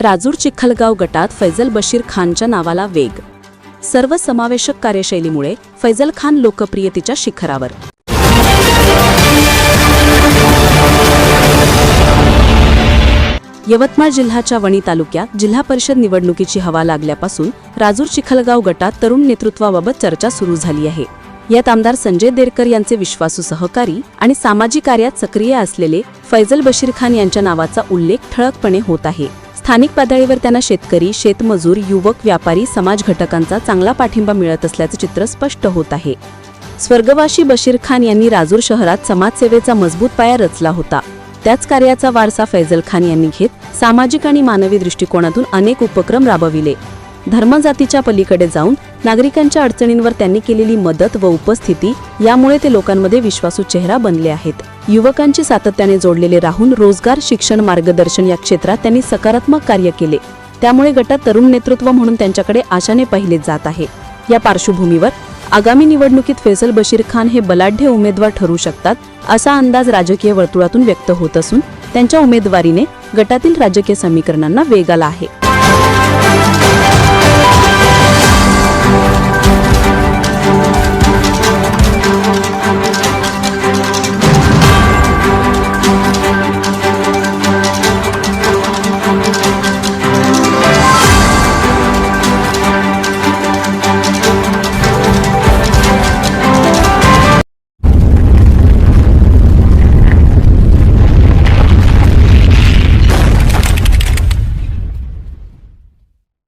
राजूर चिखलगाव गटात फैजल बशीर खानच्या नावाला वेग. सर्वसमावेशक कार्यशैलीमुळे फैजल खान लोकप्रियतेच्या शिखरावर. यवतमाळ जिल्ह्याच्या वणी तालुक्यात जिल्हा परिषद निवडणुकीची हवा लागल्यापासून राजूर चिखलगाव गटात तरुण नेतृत्वाबाबत चर्चा सुरू झाली आहे. यात आमदार संजय देरकर यांचे विश्वासू सहकारी आणि सामाजिक कार्यात सक्रिय असलेले फैजल बशीर खान यांच्या नावाचा उल्लेख ठळकपणे होत आहे. स्थानिक पातळीवर त्यांना शेतकरी शेतमजूर युवक व्यापारी समाज घटकांचा चांगला पाठिंबा मिळत असल्याचे चित्र स्पष्ट होत आहे. स्वर्गवासी बशीर खान यांनी राजूर शहरात समाजसेवेचा मजबूत पाया रचला होता. त्याच कार्याचा वारसा फैजल खान यांनी घेत सामाजिक आणि मानवी दृष्टिकोनातून अनेक उपक्रम राबविले. धर्मजातीच्या पलीकडे जाऊन नागरिकांच्या अडचणींवर त्यांनी केलेली मदत व उपस्थिती यामुळे ते लोकांमध्ये विश्वासू चेहरा बनले आहेत. युवकांची सातत्याने जोडलेले राहून रोजगार शिक्षण मार्गदर्शन या क्षेत्रात त्यांनी सकारात्मक कार्य केले. त्यामुळे गटात तरुण नेतृत्व म्हणून त्यांच्याकडे आशाने पाहिले जात आहे. या पार्श्वभूमीवर आगामी निवडणुकीत फैसल बशीर खान हे बलाढ्य उमेदवार ठरू शकतात असा अंदाज राजकीय वर्तुळातून व्यक्त होत असून त्यांच्या उमेदवारीने गटातील राजकीय समीकरणांना वेग आला आहे.